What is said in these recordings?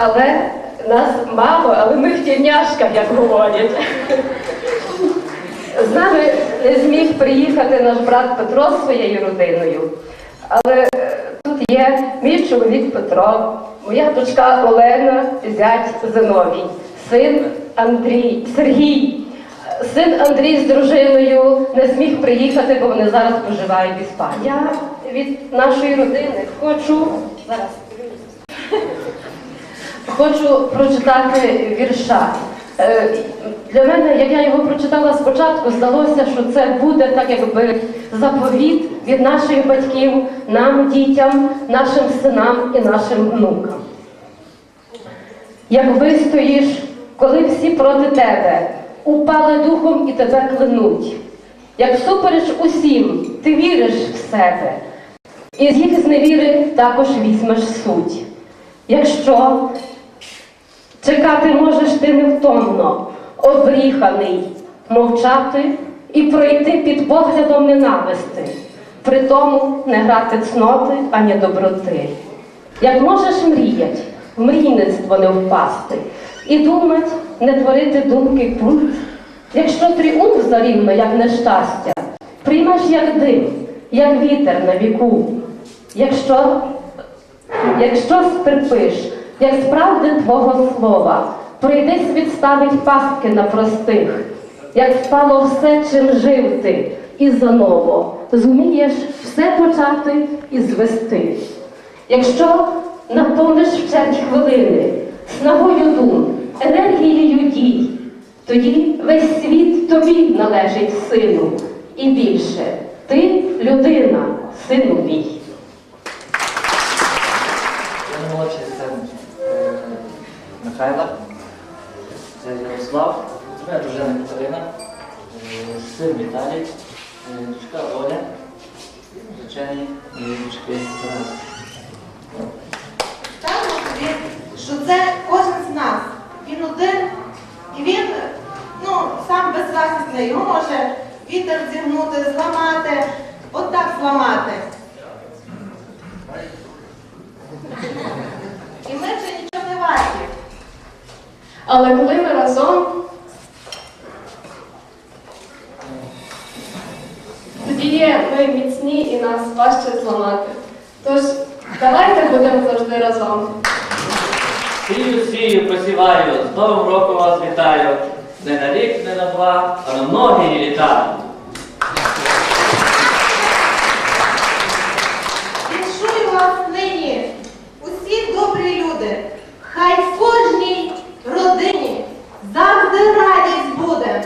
але нас мало, але ми в тільняшках, як говорять. З нами не зміг приїхати наш брат Петро з своєю родиною. Але тут є мій чоловік Петро, моя дочка Олена, зять Зиновій, син Андрій, Сергій. Син Андрій з дружиною не зміг приїхати, бо вони зараз проживають в Іспанії. Я від нашої родини хочу зараз. Хочу прочитати вірша. Е, Для мене, як я його прочитала спочатку, здалося, що це буде так, якби заповіт від наших батьків, нам, дітям, нашим синам і нашим внукам. Як вистоїш, коли всі проти тебе, упали духом і тебе клянуть. Як всупереч усім, ти віриш в себе, і з їх зневіри також візьмеш суть. Якщо чекати можеш ти невтомно, обріханий, мовчати і пройти під поглядом ненависти, при тому не грати цноти ані доброти. Як можеш мріять, в мрійництво не впасти, і думать, не творити думки пункт, якщо тріумф зарівно, як нещастя, приймеш як дим, як вітер на віку, якщо Якщо стерпиш, як справди Твого слова, прийдись відставить пастки на простих, як стало все, чим жив ти, і заново зумієш все почати і звести. Якщо наповниш вчать хвилини, снагою дум, енергією дій, тоді весь світ тобі належить сину, і більше ти людина, сину мій. Я молодший син е, Михайла, це Ярослав, це моя дружина Катерина, е, син Віталій, е, дочка Оля, звичайні дочки Тарас. Ставимо собі, що це кожен з нас. Він один, і він ну, сам беззахисний. Його може вітер зігнути, зламати, отак зламати. І ми вже нічого не варті. Але коли ми разом, тоді є ми міцні і нас важче зламати. Тож давайте будемо завжди разом. Сію, сію, посіваю, з Новим роком вас вітаю. Не на рік, не на два, а на многі літа. Віншую вас нині, усі добрі люди. Хай в кожній родині завжди радість буде.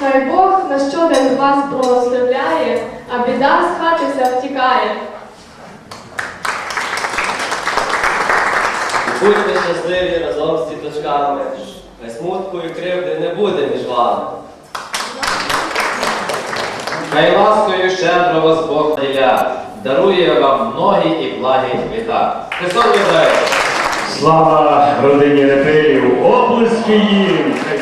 Хай Бог на щодень вас благословляє, а біда з хати вся втікає. Будьте щасливі разом з діточками, хай смутку і кривди не буде між вами. Хай ласкою щедро вас Бог наділя, дарує вам многі і благі літа. Христос! Слава родині Непилів, оплески їм! Хай